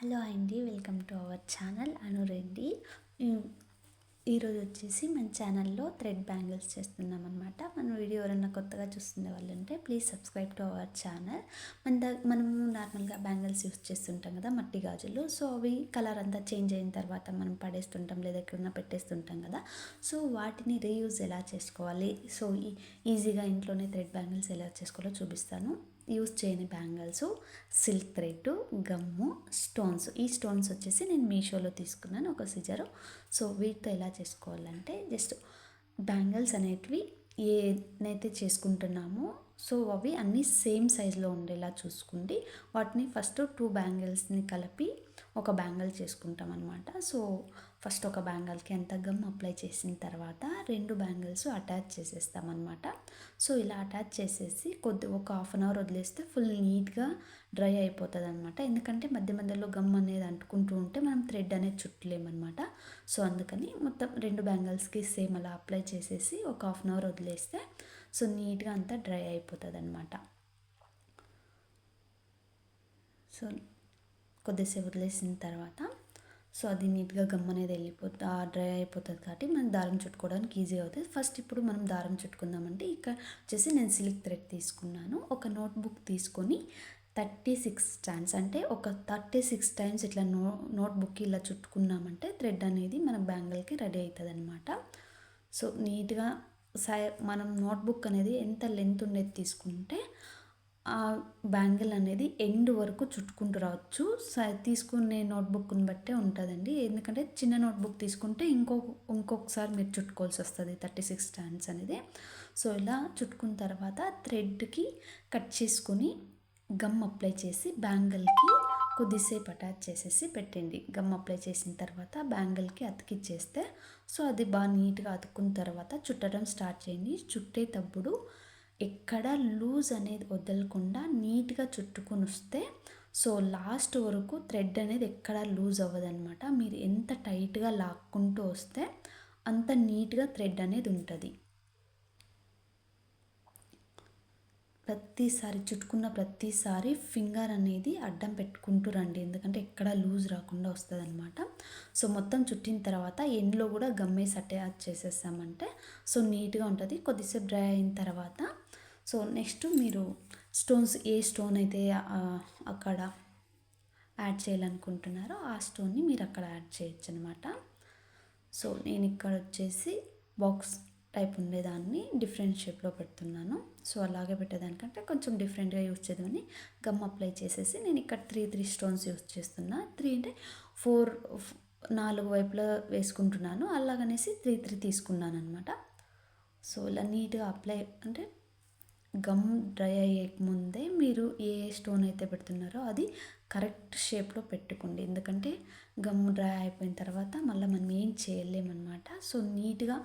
Hello అండి welcome to our channel Anu Reddy ఈరోజు వచ్చేసి మన ఛానల్లో థ్రెడ్ బ్యాంగిల్స్ చేస్తున్నాం అనమాట మన వీడియో ఎవరైనా కొత్తగా చూస్తున్న వాళ్ళు ఉంటే please subscribe to our channel. మన ద మనం నార్మల్గా బ్యాంగిల్స్ యూస్ చేస్తుంటాం కదా మట్టి గాజులు. సో అవి కలర్ అంతా చేంజ్ అయిన తర్వాత మనం పడేస్తుంటాం లేదా ఎక్కడన్నా పెట్టేస్తుంటాం కదా. సో వాటిని రీయూజ్ ఎలా చేసుకోవాలి? సో ఈజీగా ఇంట్లోనే థ్రెడ్ బ్యాంగిల్స్ ఎలా చేసుకోవాలో చూపిస్తాను. యూస్ చేయని bangles silk thread gum stones ఈ స్టోన్స్ వచ్చేసి నేను మీషోలో తీసుకున్నాను ఒక సిజరు సో వీటితో ఎలా చేసుకోవాలంటే జస్ట్ బ్యాంగిల్స్ అనేటివి ఏనైతే చేసుకుంటున్నామో సో అవి అన్నీ సేమ్ సైజులో ఉండేలా చూసుకోండి. వాటిని ఫస్ట్ టూ బ్యాంగిల్స్ని కలిపి ఒక బ్యాంగిల్ చేసుకుంటాం అనమాట సో ఫస్ట్ ఒక బ్యాంగిల్కి ఎంత గమ్ అప్లై చేసిన తర్వాత రెండు బ్యాంగిల్స్ అటాచ్ చేసేస్తాం అనమాట సో ఇలా అటాచ్ చేసేసి కొద్ది ఒక హాఫ్ అన్ అవర్ వదిలేస్తే ఫుల్ నీట్గా డ్రై అయిపోతుంది అనమాట ఎందుకంటే మధ్య మధ్యలో గమ్ అనేది అంటుకుంటూ ఉంటే మనం థ్రెడ్ అనేది చుట్టలేమన్నమాట. సో అందుకని మొత్తం రెండు బ్యాంగిల్స్కి సేమ్ అలా అప్లై చేసేసి ఒక హాఫ్ అన్ అవర్ వదిలేస్తే సో నీట్గా అంతా డ్రై అయిపోతుంది అనమాట సో కొద్దిసేపు వదిలేసిన తర్వాత సో అది నీట్గా గమ్ అనేది వెళ్ళిపోతుంది డ్రై అయిపోతుంది కాబట్టి మనం దారం చుట్టుకోవడానికి ఈజీ అవుతుంది. ఫస్ట్ ఇప్పుడు మనం దారం చుట్టుకుందామంటే ఇక్కడ వచ్చేసి నేను సిల్క్ థ్రెడ్ తీసుకున్నాను. ఒక నోట్బుక్ తీసుకొని థర్టీ సిక్స్ టైమ్స్ అంటే ఒక థర్టీ సిక్స్ టైమ్స్ ఇట్లా నో నోట్బుక్ ఇలా చుట్టుకున్నామంటే థ్రెడ్ అనేది మన బ్యాంగిల్కి రెడీ అవుతుంది అనమాట సో నీట్గా సై మనం నోట్బుక్ అనేది ఎంత లెంత్ ఉండేది తీసుకుంటే ఆ బ్యాంగిల్ అనేది ఎండ్ వరకు చుట్టుకుంటూ రావచ్చు. తీసుకునే నోట్బుక్ని బట్టే ఉంటుందండి. ఎందుకంటే చిన్న నోట్బుక్ తీసుకుంటే ఇంకో ఇంకొకసారి మీరు చుట్టుకోవాల్సి వస్తుంది. థర్టీ సిక్స్ స్టాండ్స్ అనేది. సో ఇలా చుట్టుకున్న తర్వాత థ్రెడ్కి కట్ చేసుకొని గమ్ అప్లై చేసి బ్యాంగిల్కి కొద్దిసేపు అటాచ్ చేసేసి పెట్టండి. గమ్ అప్లై చేసిన తర్వాత బ్యాంగిల్కి అతికిచ్చేస్తే సో అది బాగా నీట్గా అతుక్కున్న తర్వాత చుట్టడం స్టార్ట్ చేయండి. చుట్టేటప్పుడు ఎక్కడ లూజ్ అనేది వదలకుండా నీట్గా చుట్టుకుని వస్తే సో లాస్ట్ వరకు థ్రెడ్ అనేది ఎక్కడ లూజ్ అవ్వదనమాట మీరు ఎంత టైట్గా లాక్కుంటూ వస్తే అంత నీట్గా థ్రెడ్ అనేది ఉంటుంది. ప్రతిసారి చుట్టుకున్న ప్రతిసారి ఫింగర్ అనేది అడ్డం పెట్టుకుంటూ రండి. ఎందుకంటే ఎక్కడ లూజ్ రాకుండా వస్తుంది అనమాట సో మొత్తం చుట్టిన తర్వాత ఎండ్లో కూడా గమ్మేసి అటాచ్ చేసేసామంటే సో నీట్గా ఉంటుంది. కొద్దిసేపు డ్రై అయిన తర్వాత సో నెక్స్ట్ మీరు స్టోన్స్ ఏ స్టోన్ అయితే అక్కడ యాడ్ చేయాలనుకుంటున్నారో ఆ స్టోన్ని మీరు అక్కడ యాడ్ చేయొచ్చు అనమాట సో నేను ఇక్కడ వచ్చేసి బాక్స్ టైప్ ఉండేదాన్ని డిఫరెంట్ షేప్లో పెడుతున్నాను. సో అలాగే పెట్టేదానికంటే కొంచెం డిఫరెంట్గా యూజ్ చేద్దామని గమ్ అప్లై చేసేసి నేను ఇక్కడ త్రీ త్రీ స్టోన్స్ యూజ్ చేస్తున్నా. త్రీ అంటే ఫోర్ నాలుగు వైపులా వేసుకుంటున్నాను. అలాగనేసి త్రీ త్రీ తీసుకున్నాను అనమాట సో ఇలా నీట్గా అప్లై అంటే గమ్ డ్రై అయ్యే ముందే మీరు ఏ స్టోన్ అయితే పెడుతున్నారో అది కరెక్ట్ షేప్లో పెట్టుకోండి. ఎందుకంటే గమ్ డ్రై అయిపోయిన తర్వాత మళ్ళీ మనం ఏం చేయలేమన్నమాట. సో నీట్గా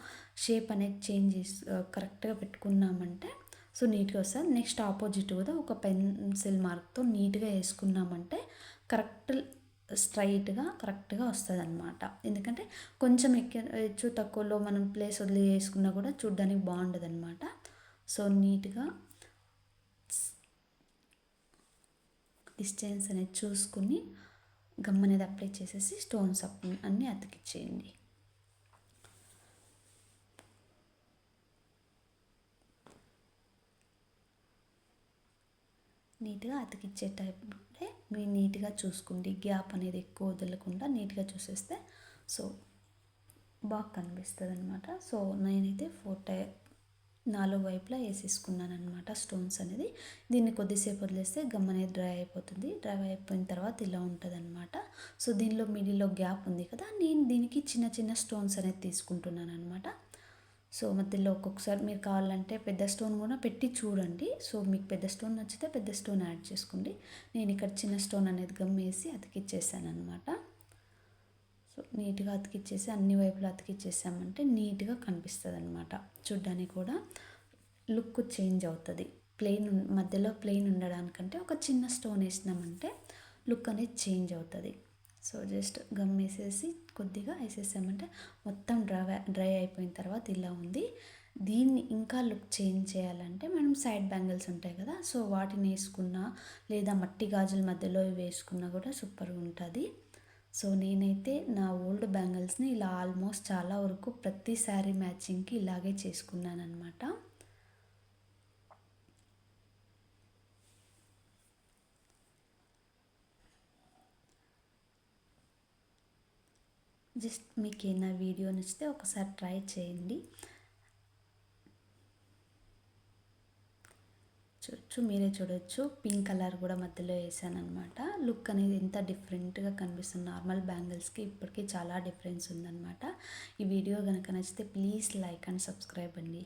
షేప్ అనేది చేంజ్ చేసి కరెక్ట్గా పెట్టుకున్నామంటే సో నీట్గా వస్తుంది. నెక్స్ట్ ఆపోజిట్ కూడా ఒక పెన్సిల్ మార్క్తో నీట్గా వేసుకున్నామంటే కరెక్ట్ స్ట్రైట్గా కరెక్ట్గా వస్తుంది అనమాట ఎందుకంటే కొంచెం ఎక్కువ హెచ్చు తక్కువలో మనం ప్లేస్ వదిలి వేసుకున్నా కూడా చూడ్డానికి బాగుంటుంది అనమాట సో నీట్గా డిస్టెన్స్ అనేది చూసుకుని గమ్ అనేది అప్లై చేసేసి స్టోన్స్ అప్ అన్నీ అతికిచ్చేయండి. నీట్గా అతికిచ్చే టైప్లే మీరు నీట్గా చూసుకోండి. గ్యాప్ అనేది ఎక్కువ వదలకుండా నీట్గా చూసేస్తే సో బాగా కనిపిస్తుంది అనమాట సో నేనైతే ఫోర్ టై నాలుగు వైపులా వేసేసుకున్నాను అనమాట స్టోన్స్ అనేది. దీన్ని కొద్దిసేపు వదిలేస్తే గమ్ అనేది డ్రై అయిపోతుంది. డ్రై అయిపోయిన తర్వాత ఇలా ఉంటుంది అనమాట సో దీనిలో మిడిల్లో గ్యాప్ ఉంది కదా నేను దీనికి చిన్న చిన్న స్టోన్స్ అనేది తీసుకుంటున్నాను అనమాట సో మధ్యలో ఒక్కొక్కసారి మీరు కావాలంటే పెద్ద స్టోన్ కూడా పెట్టి చూడండి. సో మీకు పెద్ద స్టోన్ నచ్చితే పెద్ద స్టోన్ యాడ్ చేసుకోండి. నేను ఇక్కడ చిన్న స్టోన్ అనేది గమ్ వేసి అతికిచ్చేసాను అనమాట సో నీట్గా అతికిచ్చేసి అన్ని వైపులా అతికిచ్చేసామంటే నీట్గా కనిపిస్తుంది అనమాట చూడ్డానికి కూడా లుక్ చేంజ్ అవుతుంది. ప్లెయిన్ మధ్యలో ప్లెయిన్ ఉండడానికంటే ఒక చిన్న స్టోన్ వేసినామంటే లుక్ అనేది చేంజ్ అవుతుంది. సో జస్ట్ గమ్ వేసేసి కొద్దిగా వేసేసామంటే మొత్తం డ్రై డ్రై అయిపోయిన తర్వాత ఇలా ఉంది. దీన్ని ఇంకా లుక్ చేంజ్ చేయాలంటే మనం సైడ్ బ్యాంగిల్స్ ఉంటాయి కదా సో వాటిని వేసుకున్నా లేదా మట్టి గాజుల మధ్యలో వేసుకున్నా కూడా సూపర్గా ఉంటుంది. సో నేనైతే నా ఓల్డ్ బ్యాంగిల్స్ని ఇలా ఆల్మోస్ట్ చాలా వరకు ప్రతి శారీ మ్యాచింగ్కి ఇలాగే చేసుకున్నాను అనమాట జస్ట్ మీకు ఏమైనా వీడియో నచ్చితే ఒకసారి ట్రై చేయండి. చూడొచ్చు మీరే చూడొచ్చు. పింక్ కలర్ కూడా మధ్యలో వేసాను అనమాట లుక్ అనేది ఎంత డిఫరెంట్గా కనిపిస్తుంది. నార్మల్ బ్యాంగిల్స్కి ఇప్పటికీ చాలా డిఫరెన్స్ ఉందన్నమాట. ఈ వీడియో కనుక నచ్చితే ప్లీజ్ లైక్ అండ్ సబ్స్క్రైబ్ అండి.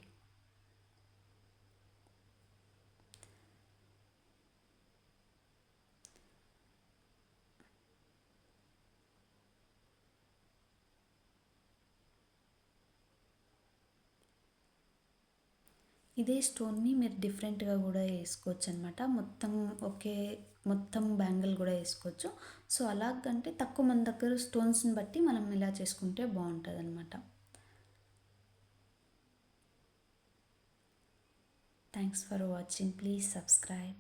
ఇదే స్టోన్ని మీరు డిఫరెంట్గా కూడా వేసుకోవచ్చు అనమాట మొత్తం ఒకే మొత్తం బ్యాంగిల్ కూడా వేసుకోవచ్చు. సో అలాగంటే తక్కువ మంది దగ్గర స్టోన్స్ని బట్టి మనం ఇలా చేసుకుంటే బాగుంటుంది అనమాట thanks for watching please subscribe